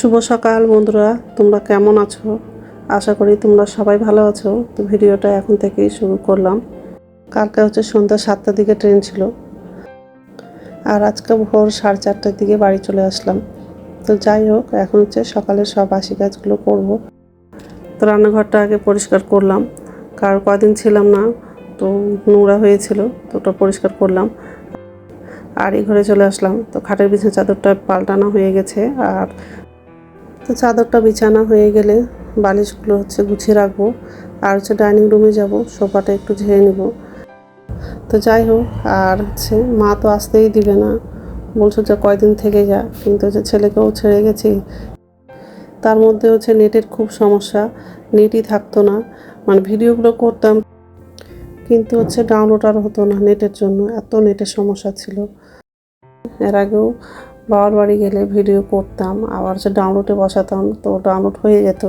শুভ সকাল বন্ধুরা, তোমরা কেমন আছো? আশা করি তোমরা সবাই ভালো আছো। তো ভিডিওটা এখন থেকেই শুরু করলাম। কালকে হচ্ছে সন্ধ্যা সাতটার দিকে ট্রেন ছিল। আর আজকে ভোর সাড়ে চারটার দিকে বাড়ি চলে আসলাম। তো যাই হোক, এখন হচ্ছে সকালের সব বাসি কাজগুলো করব। তো রান্নাঘরটা আগে পরিষ্কার করলাম। কার কদিন ছিলাম না, তো নোংরা হয়েছিল, তো ওটা পরিষ্কার করলাম। আর এই ঘরে চলে আসলাম। তো খাটের বিছানা চাদরটা পাল্টানো হয়ে গেছে। আর তো চাদরটা বিছানা হয়ে গেলে বালিশগুলো হচ্ছে গুছিয়ে রাখব। আর হচ্ছে ডাইনিং রুমে যাব, সোফাটা একটু ঝেড়ে নিব। তো যাই হোক, আর হচ্ছে মা তো আসতেই দিবে না। বলছো যে কয়দিন থেকে যা, কিন্তু হচ্ছে ছেলেকেও ছেড়ে গেছি। তার মধ্যে হচ্ছে নেটের খুব সমস্যা, নেটই থাকতো না। মানে ভিডিওগুলো করতাম, কিন্তু হচ্ছে ডাউনলোড আর হতো না নেটের জন্য, এত নেটের সমস্যা ছিল। এর আগেও বাবার বাড়ি গেলে ভিডিও করতাম, আবার হচ্ছে ডাউনলোডে বসাতাম, তো ডাউনলোড হয়ে যেত।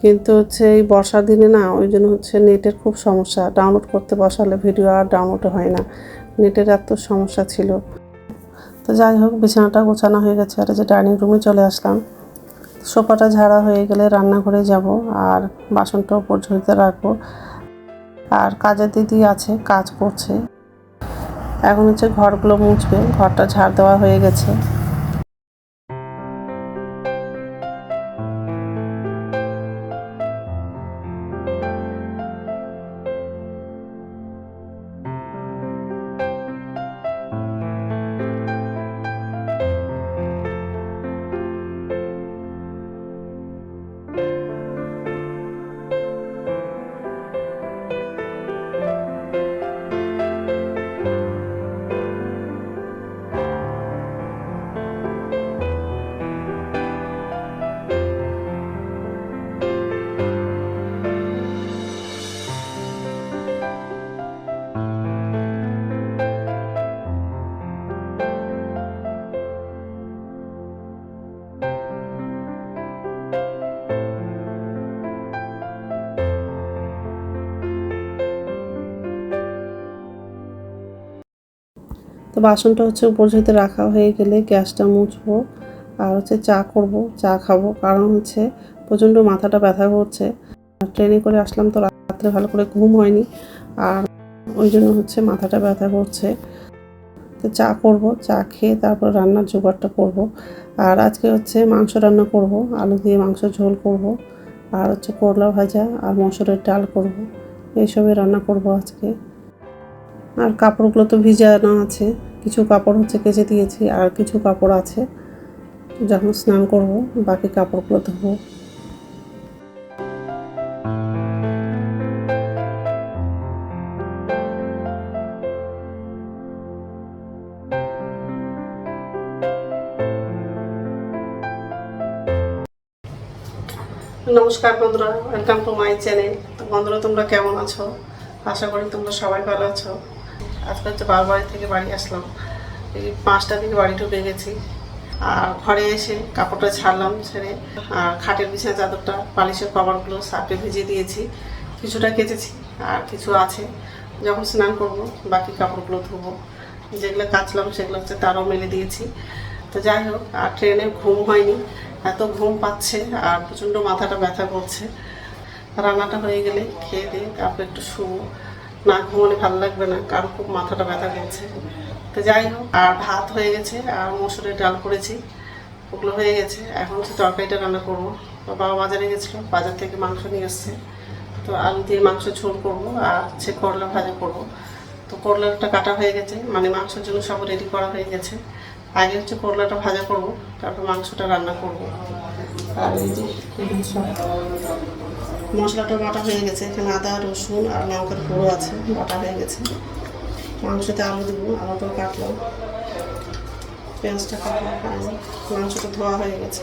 কিন্তু হচ্ছে এই বর্ষার দিনে না, ওই জন্য হচ্ছে নেটের খুব সমস্যা। ডাউনলোড করতে বসালে ভিডিও আর ডাউনলোড হয় না। নেটের এত সমস্যা ছিল। তো যাই হোক, বিছানাটা গোছানো হয়ে গেছে। আর যে ডাইনিং রুমে চলে আসলাম। সোফাটা ঝাড়া হয়ে গেলে রান্নাঘরে যাব, আর বাসনটা উপর ঝুড়িতে রাখব। আর কাজের দিদি আছে, কাজ করছে। এখন হচ্ছে ঘরগুলো মুছবে। ঘরটা ঝাড় দেওয়া হয়ে গেছে। তো বাসনটা হচ্ছে উপর ঝুঁতে রাখা হয়ে গেলে গ্যাসটা মুছবো আর হচ্ছে চা করব, চা খাব। কারণ হচ্ছে প্রচণ্ড মাথাটা ব্যথা করছে। ট্রেনে করে আসলাম তো রাত্রে ভালো করে ঘুম হয়নি আর ওই জন্য হচ্ছে মাথাটা ব্যথা করছে। তো চা করব, চা খেয়ে তারপর রান্নার জোগাড়টা করব। আর আজকে হচ্ছে মাংস রান্না করব, আলু দিয়ে মাংস ঝোল করব, আর হচ্ছে করলা ভাজা আর মসুরের ডাল করব। এইসবই রান্না করব আজকে। আর কাপড়গুলো তো ভিজানো আছে। কিছু কাপড় হচ্ছে কেচে দিয়েছি, আর কিছু কাপড় আছে। যখন স্নান করব, বাকি কাপড়গুলো ধোবো। নমস্কার বন্ধুরা ওয়েলকাম টু মাই চ্যানেল তো বন্ধুরা, তোমরা কেমন আছো? আশা করি তোমরা সবাই ভালো আছো। আজকে হচ্ছে বাবার বাড়ি থেকে বাড়ি আসলাম। এই পাঁচটা থেকে বাড়ি ঢুকে গেছি। আর ঘরে এসে কাপড়টা ছাড়লাম, ছেড়ে। আর খাটের বিছানা, চাদরটা, পালিশের কভারগুলো সাপে ভিজিয়ে দিয়েছি। কিছুটা কেচেছি, আর কিছু আছে। যখন স্নান করব, বাকি কাপড়গুলো ধোবো। যেগুলো কাচলাম, সেগুলো হচ্ছে তারও মেলে দিয়েছি। তো যাই হোক, আর ট্রেনে ঘুম হয়নি। এত ঘুম পাচ্ছে, আর প্রচণ্ড মাথাটা ব্যথা করছে। রান্নাটা হয়ে গেলে খেয়ে দিয়ে তারপর একটু শুবো। না ঘুমালে ভালো লাগবে না, কারণ খুব মাথাটা ব্যথা করছে। তো যাই হোক, আর ভাত হয়ে গেছে, আর মসুরের ডাল করেছি, ওগুলো হয়ে গেছে। এখন হচ্ছে তরকারিটা রান্না করব। বাবা বাজারে গেছিল, বাজার থেকে মাংস নিয়ে এসছে। তো আলু দিয়ে মাংস ঝোল করব, আর হচ্ছে করলা ভাজা করব। তো করলাটা কাটা হয়ে গেছে মানে মাংসের জন্য সব রেডি করা হয়ে গেছে। আগে হচ্ছে করলাটা ভাজা করব, তারপর মাংসটা রান্না করব। আর এই যে মশলাটা বাটা হয়ে গেছে। এখানে আদা, রসুন আর লঙ্কার গুঁড়ো আছে, বাটা হয়ে গেছে। মাংসতে আলু দেবো, আলুটাও কাটলাম। পেঁয়াজটা কাটলাম আর মাংসটা ধোয়া হয়ে গেছে।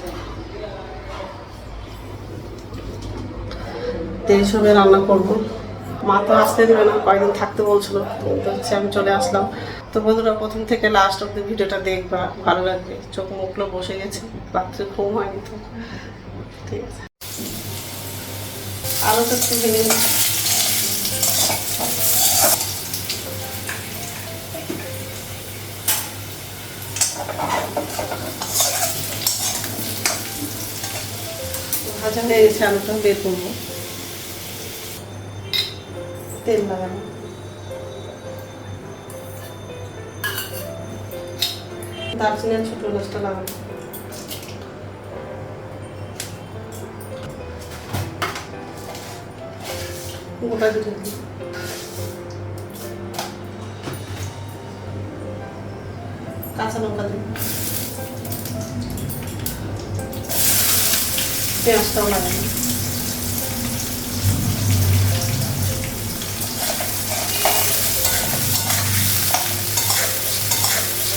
তেল সবে রান্না করব। মা তো আসতে দেবে না, কয়েকদিন থাকতে বলছিল। তো হচ্ছে আমি চলে আসলাম। তো বন্ধুরা, প্রথম থেকে লাস্ট অব্দি ভিডিওটা দেখবা, ভালো লাগবে। চোখ মুখগুলো বসে গেছে, রাত্রে ঘুম হয়নি তো। ঠিক আছে। আলুটা একটু ভেঙে। ভাজা হয়ে গেছে আলুটা বের করব। তেল লাগানো দারচিনি ছোটো এলাচটা লাগানো গোটা দুটো দিই কাঁচা লঙ্কা দিই। পেঁয়াজটাও লাগানো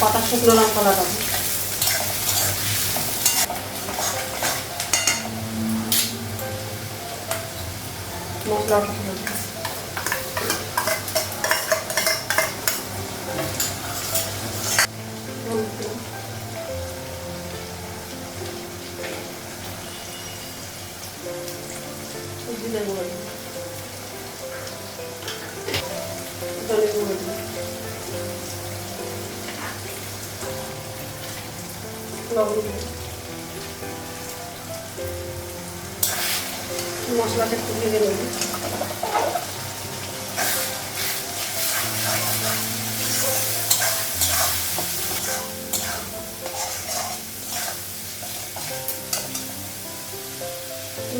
পাতা শুকনো লঙ্কা মশলা জিরে গুঁড়ো দিই। মশলাটা একটু ভেজে নেব।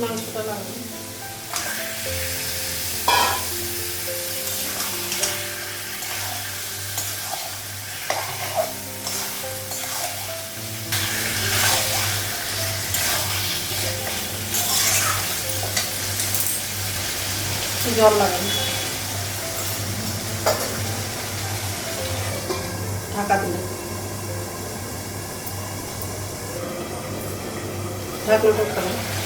মাংসটা লাগাবো। জল লাগানো ঢাকা দিলাম ঢাকনাটা খারাপ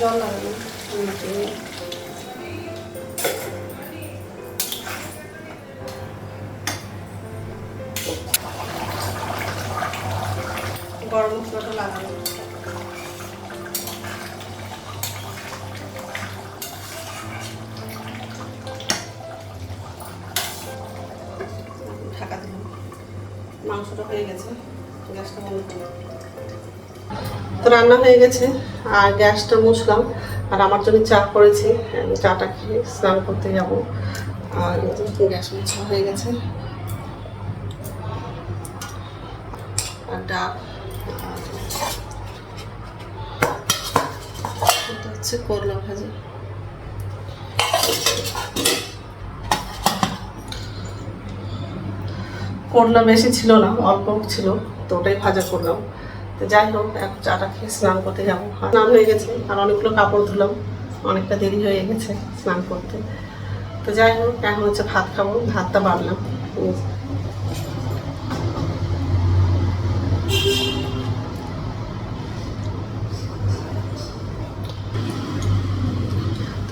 জল টমেটো গরম মশলাটা লাগানো ঢাকা দিলাম মাংসটা হয়ে গেছে। গ্যাসটা বন্ধ তো রান্না হয়ে গেছে। আর গ্যাসটা মুছলাম। আর আমার জন্য চা করেছি। চাটা খেয়ে স্নান করতে যাব। আর গ্যাস মুছা হয়ে গেছে। আর এটা হচ্ছে করলা ভাজি। করলা বেশি ছিল না, অল্প ছিল, তো ওটাই ভাজা করলাম। তো যাই হোক, এখন চাটা খেয়ে স্নান করতে যাব। স্নান হয়ে গেছে, আর অনেকগুলো কাপড় ধুলাম। অনেকটা দেরি হয়ে গেছে স্নান করতে। তো যাই হোক, এখন হচ্ছে ভাত খাব, ভাতটা বাড়লাম।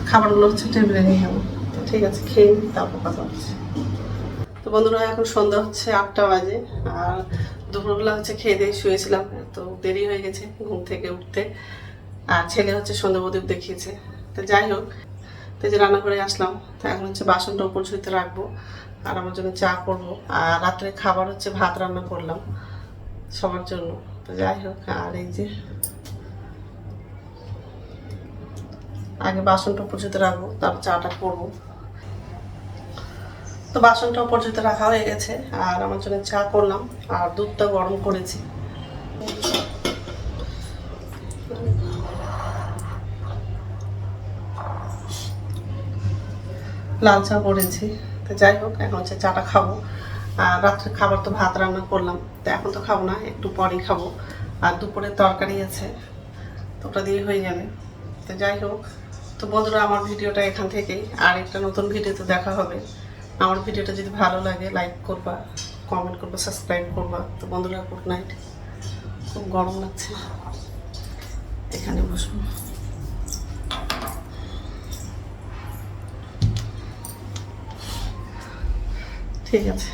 খাবারগুলো হচ্ছে টেবিলে নিয়ে যাব। তো ঠিক আছে, খেয়ে তারপর কথা হচ্ছে। তো বন্ধুরা, এখন সন্ধ্যা হচ্ছে আটটা বাজে, আর দুপুরবেলা হচ্ছে খেয়ে দিয়ে শুয়েছিলাম, তো দেরি হয়ে গেছে ঘুম থেকে উঠতে। আর ছেলে হচ্ছে সন্ধ্যা প্রদীপ দেখিয়েছে। তো যাই হোক, তো যে রান্না করে আসলাম, তো এখন হচ্ছে বাসনটা উপর ঝুঁতে রাখব, আর আমার জন্য চা করব। আর রাত্রে খাবার হচ্ছে ভাত রান্না করলাম সবার জন্য। তো যাই হোক, আর এই যে আগে বাসনটা ঝুঁতে রাখব, তারপর চাটা করব। তো বাসনটাও পর্যন্ত রাখা হয়ে গেছে, আর আমার জন্য চা করলাম, আর দুধটা গরম করেছি। লাল চা করেছি, তো যাই হোক, এখন হচ্ছে চাটা খাব। আর রাত্রে খাবার তো ভাত রান্না করলাম, তো এখন তো খাব না, একটু পরেই খাব। আর দুপুরে তরকারি আছে, তো ওটা দিয়ে হয়ে যাবে। তো যাই হোক, তো বন্ধুরা, আমার ভিডিওটা এখান থেকেই, আর একটা নতুন ভিডিওতে দেখা হবে। আমার ভিডিওটা যদি ভালো লাগে লাইক করবা কমেন্ট করবা সাবস্ক্রাইব করবা। তো বন্ধুরা গুড নাইট খুব গরম লাগছে। এখানে বসবো। ঠিক আছে।